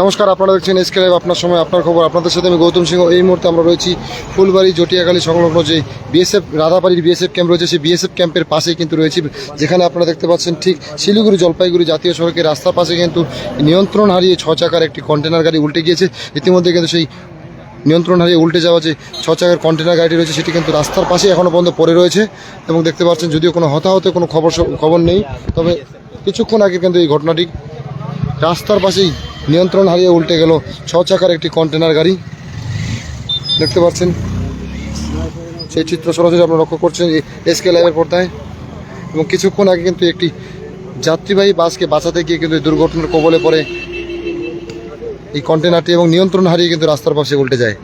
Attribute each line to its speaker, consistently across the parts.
Speaker 1: নমস্কার, আপনারা দেখছেন এসকে লাইভ। আপনার সময়, আপনার খবর। আপনাদের সাথে আমি গৌতম সিংহ। এই মুহূর্তে আমরা রয়েছি ফুলবাড়ি জটিয়াখালী সংলগ্ন যে বিএসএফ রাধাবাড়ির বিএসএফ ক্যাম্প রয়েছে, সেই বিএসএফ ক্যাম্পের পাশেই কিন্তু রয়েছে। যেখানে আপনারা দেখতে পাচ্ছেন ঠিক শিলিগুড়ি জলপাইগুড়ি জাতীয় সড়কের রাস্তার পাশে কিন্তু নিয়ন্ত্রণ হারিয়ে ছ চাকার একটি কন্টেনার গাড়ি উল্টে গিয়েছে। ইতিমধ্যে কিন্তু সেই নিয়ন্ত্রণ হারিয়ে উল্টে যাওয়া যে ছ চাকার কন্টেনার গাড়িটি রয়েছে, সেটি কিন্তু রাস্তার পাশে এখনও পর্যন্ত পড়ে রয়েছে এবং দেখতে পাচ্ছেন যদিও কোনো হতাহতে কোনো খবর খবর নেই। তবে কিছুক্ষণ আগে কিন্তু এই ঘটনাটি রাস্তার পাশেই নিয়ন্ত্রণ হারিয়ে উল্টে গেল ছ চাকার একটি কন্টেনার গাড়ি। দেখতে পাচ্ছেন, সেই চিত্র সরাসরি আপনারা লক্ষ্য করছেন এসকে লাইভের পর্দায়। এবং কিছুক্ষণ আগে কিন্তু একটি যাত্রীবাহী বাসকে বাঁচাতে গিয়ে কিন্তু দুর্ঘটনার কবলে পড়ে এই কন্টেনারটি এবং নিয়ন্ত্রণ হারিয়ে কিন্তু রাস্তার পাশে উল্টে যায়।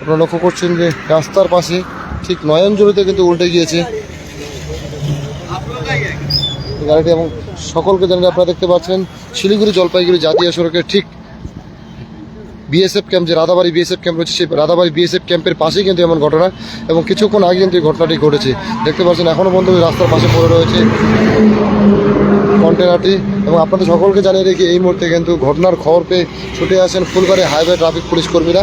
Speaker 1: আপনারা লক্ষ্য করছেন যে রাস্তার পাশে ঠিক নয়নজুড়িতে কিন্তু উল্টে গিয়েছে। গাড়িটি এবং সকলকে জানিয়ে আপনারা দেখতে পাচ্ছেন শিলিগুড়ি জলপাইগুড়ি জাতীয় সড়কের ঠিক বিএসএফ ক্যাম্প যে রাধাবাড়ি বিএসএফ ক্যাম্প রয়েছে, সেই রাধাবাড়ি বিএসএফ ক্যাম্পের পাশেই কিন্তু এমন ঘটনা এবং কিছুক্ষণ আগে কিন্তু এই ঘটনাটি ঘটেছে। দেখতে পাচ্ছেন এখনও পর্যন্ত রাস্তার পাশে পড়ে রয়েছে কন্টেনারটি এবং আপনাদের সকলকে জানিয়ে রেখে, এই মুহূর্তে কিন্তু ঘটনার খবর পেয়ে ছুটে আসেন ফুলবাড়ি হাইওয়ে ট্রাফিক পুলিশ কর্মীরা।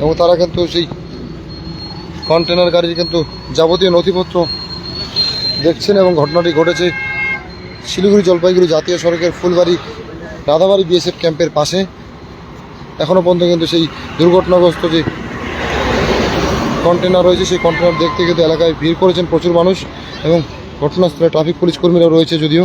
Speaker 1: এবং তারা কিন্তু সেই কন্টেনার গাড়ির কিন্তু যাবতীয় নথিপত্র দেখছেন এবং ঘটনাটি ঘটেছে শিলিগুড়ি জলপাইগুড়ি জাতীয় সড়কের ফুলবাড়ি, রাধাবাড়ি বিএসএফ ক্যাম্পের পাশে। এখনও পর্যন্ত কিন্তু সেই দুর্ঘটনাগ্রস্ত যে কন্টেনার রয়েছে, সেই কন্টেনার দেখতে কিন্তু এলাকায় ভিড় করেছেন প্রচুর মানুষ এবং ঘটনাস্থলে ট্রাফিক পুলিশ কর্মীরা রয়েছে যদিও।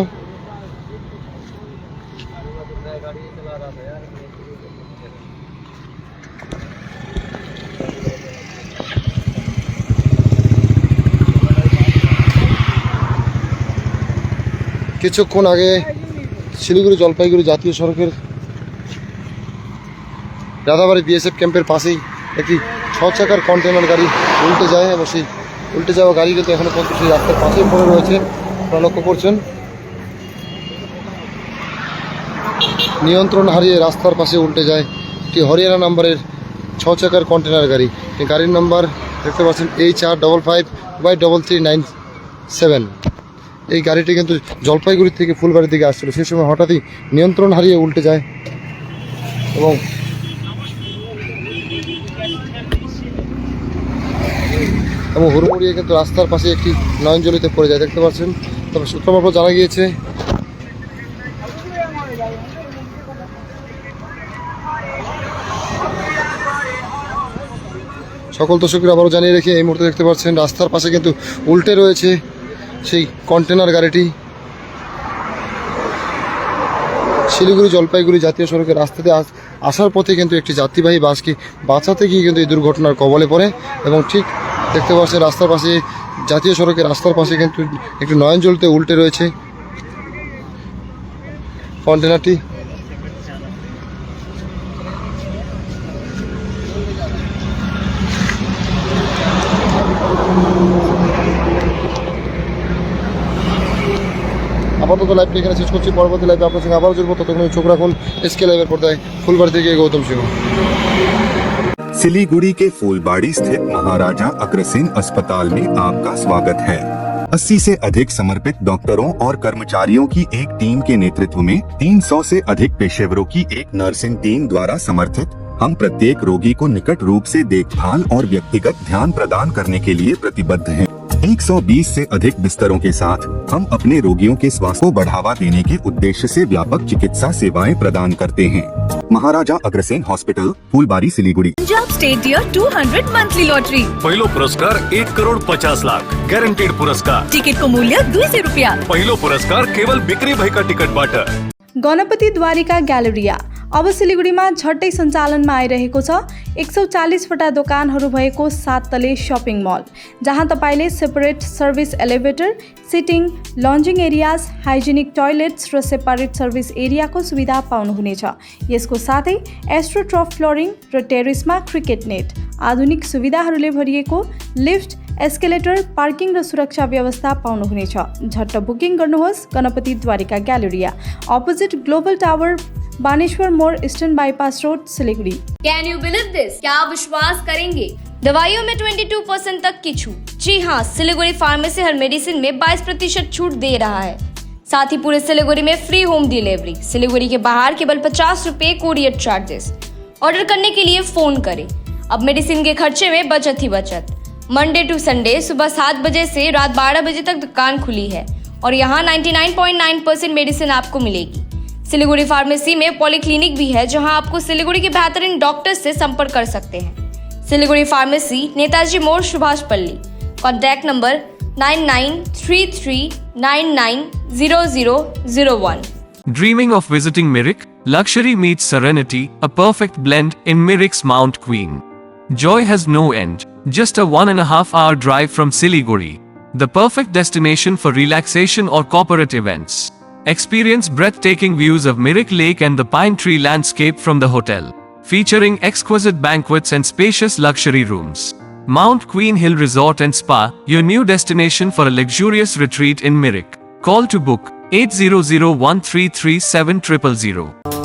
Speaker 1: কিছুক্ষণ আগে শিলিগুড়ি জলপাইগুড়ি জাতীয় সড়কের রাধাবাড়ি বিএসএফ ক্যাম্পের পাশেই একটি ছ চাকার কন্টেনার গাড়ি উল্টে যায় এবং সেই উল্টে যাওয়া গাড়ি কিন্তু এখনও পর্যন্ত সেই রাস্তার পাশেই পড়ে রয়েছে। আপনারা লক্ষ্য করছেন। নিয়ন্ত্রণ হারিয়ে রাস্তার পাশে উল্টে যায় একটি হরিয়ানা নাম্বারের ছ চাকার কন্টেনার গাড়ি গাড়ির নাম্বার দেখতে পাচ্ছেন H R double five by double three nine seven এই গাড়িটি কিন্তু জলপাইগুড়ি থেকে ফুলবাড়ির দিকে আসছিল। সেই সময় হঠাৎই নিয়ন্ত্রণ হারিয়ে উল্টে যায় এবং এবং হুড়মুড়িয়ে কিন্তু রাস্তার পাশে একটি নয়নজলিতে পড়ে যায়, দেখতে পাচ্ছেন? তবে সূত্র মারফত জানা গিয়েছে, সকল দর্শকরা আবারও জানিয়ে রেখে এই মুহূর্তে দেখতে পাচ্ছেন, রাস্তার পাশে কিন্তু উল্টে রয়েছে সেই কন্টেনার গাড়িটি শিলিগুড়ি জলপাইগুড়ি জাতীয় সড়কের রাস্তাতে আসার পথে কিন্তু একটি যাত্রীবাহী বাসকে বাঁচাতে গিয়ে কিন্তু এই দুর্ঘটনার কবলে পড়ে এবং ঠিক দেখতে পাচ্ছেন রাস্তার পাশে, জাতীয় সড়কের রাস্তার পাশে কিন্তু একটি নয়ন জ্বলতে উল্টে রয়েছে কন্টেনারটি। আপাতত লাইভটি এখানে শেষ করছি পরবর্তী লাইভে আপনার সঙ্গে আবারও জুড়বো ততক্ষণ চোখ রাখুন এসকে লাইভের পর্দায় ফুলবাড়ি থেকে গৌতম সিংহ
Speaker 2: सिलीगुड़ी के फूलबाड़ी स्थित महाराजा अग्रसेन अस्पताल में आपका स्वागत है 80 से अधिक समर्पित डॉक्टरों और कर्मचारियों की एक टीम के नेतृत्व में 300 से अधिक पेशेवरों की एक नर्सिंग टीम द्वारा समर्थित हम प्रत्येक रोगी को निकट रूप से देखभाल और व्यक्तिगत ध्यान प्रदान करने के लिए प्रतिबद्ध हैं। 120 से अधिक बिस्तरों के साथ हम अपने रोगियों के स्वास्थ्य को बढ़ावा देने के उद्देश्य से व्यापक चिकित्सा सेवाएँ प्रदान करते हैं। Maharaja Agrasen hospital Phulbari Siliguri.
Speaker 3: Punjab state dear 200 monthly lottery.
Speaker 4: पहलो पुरस्कार एक करोड पचास लाख गारंटेड पुरस्कार।
Speaker 3: टिकट को मूल्य दुई सय रुपियाँ।
Speaker 4: पहिलो पुरस्कार केवल बिक्री भाई का टिकट टिकटबाट
Speaker 5: गणपति द्वारिका ग्यालेरिया अब सिलिगुडीमा झट्टै सञ्चालनमा आइरहेको छ एक सौ चालिसवटा दोकानहरू भएको सात तले सपिङ मल जहाँ तपाईँले separate service elevator sitting lounging areas hygienic toilets र सेपरेट सर्भिस एरियाको सुविधा पाउनुहुनेछ। यसको साथै एस्ट्रोट्रफ फ्लोरिङ र टेरिसमा क्रिकेट नेट आधुनिक सुविधाहरूले भरिएको लिफ्ट एस्केलेटर पार्किङ र सुरक्षा व्यवस्था पाउनुहुनेछ। झट्ट बुकिङ गर्नुहोस् Ganapati Dwarika galleria opposite global tower Baneshwar मोड़ eastern bypass road, Siliguri.
Speaker 6: Can you believe this क्या आप विश्वास करेंगे? दवाइयों में 22 परसेंट तक की छूट। जी हाँ सिलीगुड़ी फार्मेसी हर मेडिसिन में 22 प्रतिशत छूट दे रहा है। साथ ही पूरे सिलीगुड़ी में फ्री होम डिलीवरी सिलीगुड़ी के बाहर केवल पचास रूपए कोरियर चार्जेस ऑर्डर करने के लिए फ़ोन करें। अब मेडिसिन के खर्चे में बचत ही बचत। मंडे टू संडे सुबह सात बजे से रात बारह बजे तक दुकान खुली है। और यहाँ 99.9 परसेंट मेडिसिन आपको मिलेगी। सिलीगुड़ी फार्मेसी में पॉलीक्लिनिक भी है जहाँ आपको सिलीगुड़ी के बेहतरीन डॉक्टर से संपर्क कर सकते हैं सिलीगुड़ी फार्मेसी नेताजी मोड़ Subhash Palli contact number nine nine three three nine nine zero zero zero one
Speaker 7: Dreaming of visiting Mirik? Luxury meets serenity, a perfect blend in Mirik's Mount Queen. Joy has no end, just a one and a half hour drive from Siliguri. The perfect destination for relaxation or corporate events. Experience breathtaking views of Mirik Lake and the pine tree landscape from the hotel, featuring exquisite banquets and spacious luxury rooms. Mount Queen Hill Resort and Spa, your new destination for a luxurious retreat in Mirik. Call to book 800 133 7000.